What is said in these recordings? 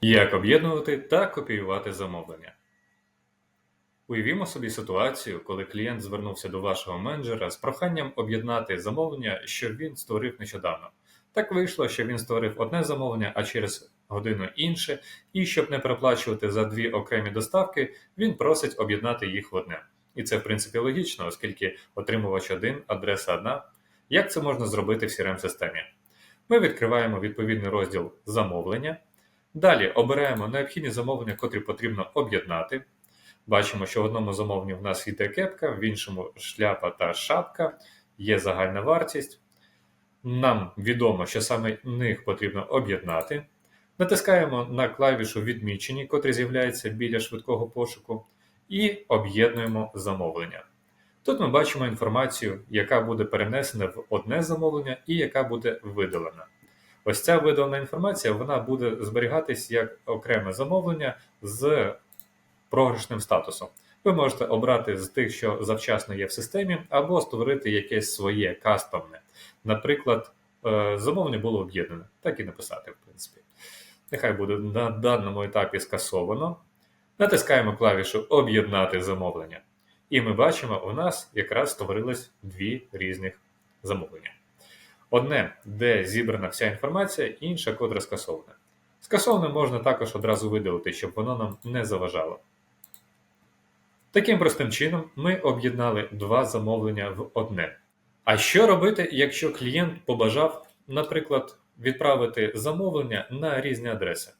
Як об'єднувати та копіювати замовлення? Уявімо собі ситуацію, коли клієнт звернувся до вашого менеджера з проханням об'єднати замовлення, що він створив нещодавно. Так вийшло, що він створив одне замовлення, а через годину інше, і щоб не переплачувати за дві окремі доставки, він просить об'єднати їх в одне. І це в принципі логічно, оскільки отримувач один, адреса одна. Як це можна зробити в crm системі Ми відкриваємо відповідний розділ замовлення. Далі обираємо необхідні замовлення, котрі потрібно об'єднати. Бачимо, що в одному замовленні в нас йде кепка, в іншому шляпа та шапка, є загальна вартість. Нам відомо, що саме них потрібно об'єднати. Натискаємо на клавішу відмічені, котрі з'являються біля швидкого пошуку, і об'єднуємо замовлення. Тут ми бачимо інформацію, яка буде перенесена в одне замовлення і яка буде видалена. Ось ця видалена інформація вона буде зберігатись як окреме замовлення з програшним статусом. Ви можете обрати з тих, що завчасно є в системі, або створити якесь своє кастомне. Наприклад, е, замовлення було об'єднане, так і написати, в принципі. Нехай буде на даному етапі скасовано. Натискаємо клавішу Об'єднати замовлення. І ми бачимо, у нас якраз створилось дві різних замовлення. Одне, де зібрана вся інформація, інше, котре скасоване. Скасоване можна також одразу видалити, щоб воно нам не заважало. Таким простим чином ми об'єднали два замовлення в одне. А що робити, якщо клієнт побажав, наприклад, відправити замовлення на різні адреси?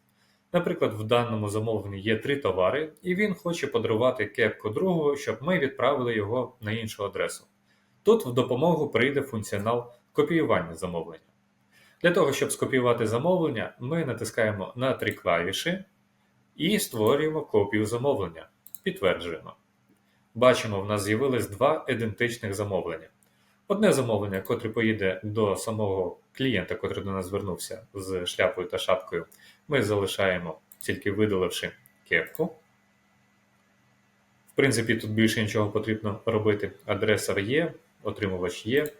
Наприклад, в даному замовленні є три товари, і він хоче подарувати кепку другого, щоб ми відправили його на іншу адресу. Тут в допомогу прийде функціонал копіювання замовлення. Для того, щоб скопіювати замовлення, ми натискаємо на три клавіші і створюємо копію замовлення. Підтверджуємо. Бачимо, в нас з'явилось два ідентичних замовлення. Одне замовлення, котре поїде до самого клієнта, котрий до нас звернувся з шляпою та шапкою, ми залишаємо, тільки видаливши кепку. В принципі, тут більше нічого потрібно робити. Адресор є, отримувач є,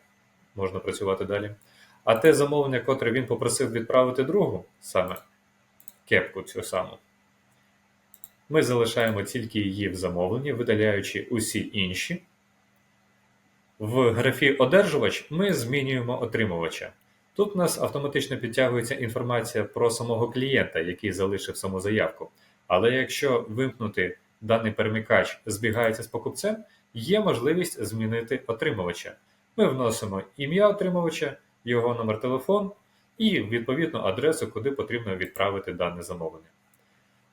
можна працювати далі. А те замовлення, котре він попросив відправити другу, саме кепку цю саму, ми залишаємо тільки її в замовленні, видаляючи усі інші. В графі Одержувач ми змінюємо отримувача. Тут у нас автоматично підтягується інформація про самого клієнта, який залишив саму заявку. Але якщо вимкнути даний перемикач збігається з покупцем, є можливість змінити отримувача. Ми вносимо ім'я отримувача, його номер телефон і відповідну адресу, куди потрібно відправити дане замовлення.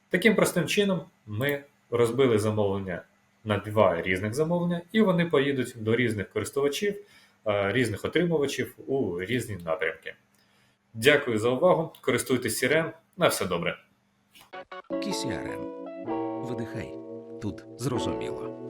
Таким простим чином ми розбили замовлення на два різних замовлення, і вони поїдуть до різних користувачів, е, різних отримувачів у різні напрямки. Дякую за увагу. Користуйтесь CRM. На все добре. KCRM. Видихай. Тут зрозуміло.